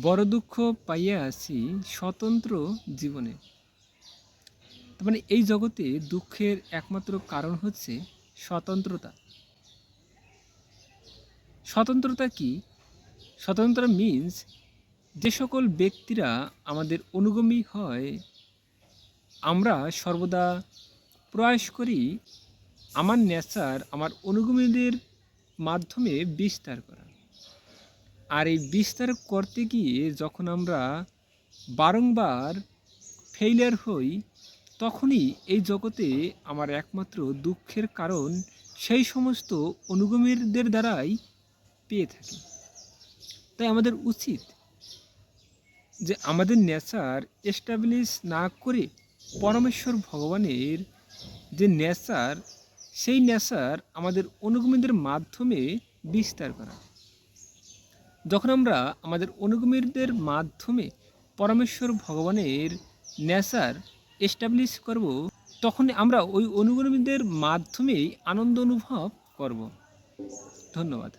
বড় দুঃখ পাইয়া আছি স্বতন্ত্র জীবনে। তার মানে এই জগতে দুঃখের একমাত্র কারণ হচ্ছে স্বতন্ত্রতা। স্বতন্ত্রতা কি? স্বতন্ত্র মিন্স যে সকল ব্যক্তিরা আমাদের অনুগমী হয়, আমরা সর্বদা প্রয়াস করি আমার নেচার, আমার অনুগমীদের মাধ্যমে বিস্তার করা। আর এই বিস্তার করতে গিয়ে যখন আমরা বারংবার ফেইলিয়ার হই, তখনই এই জগতে আমার একমাত্র দুঃখের কারণ সেই সমস্ত অনুগমীদের দ্বারাই পেয়ে থাকি। তাই আমাদের উচিত যে আমাদের নেচার এস্টাবলিশ না করে পরমেশ্বর ভগবানের যে নেচার, সেই নেচার আমাদের অনুগমীদের মাধ্যমে বিস্তার করা। যখন আমরা আমাদের অনুগমীদের মাধ্যমে পরমেশ্বর ভগবানের ন্যাচার এস্টাবলিশ করব, তখন আমরা ওই অনুগমীদের মাধ্যমেই আনন্দ অনুভব করব। ধন্যবাদ।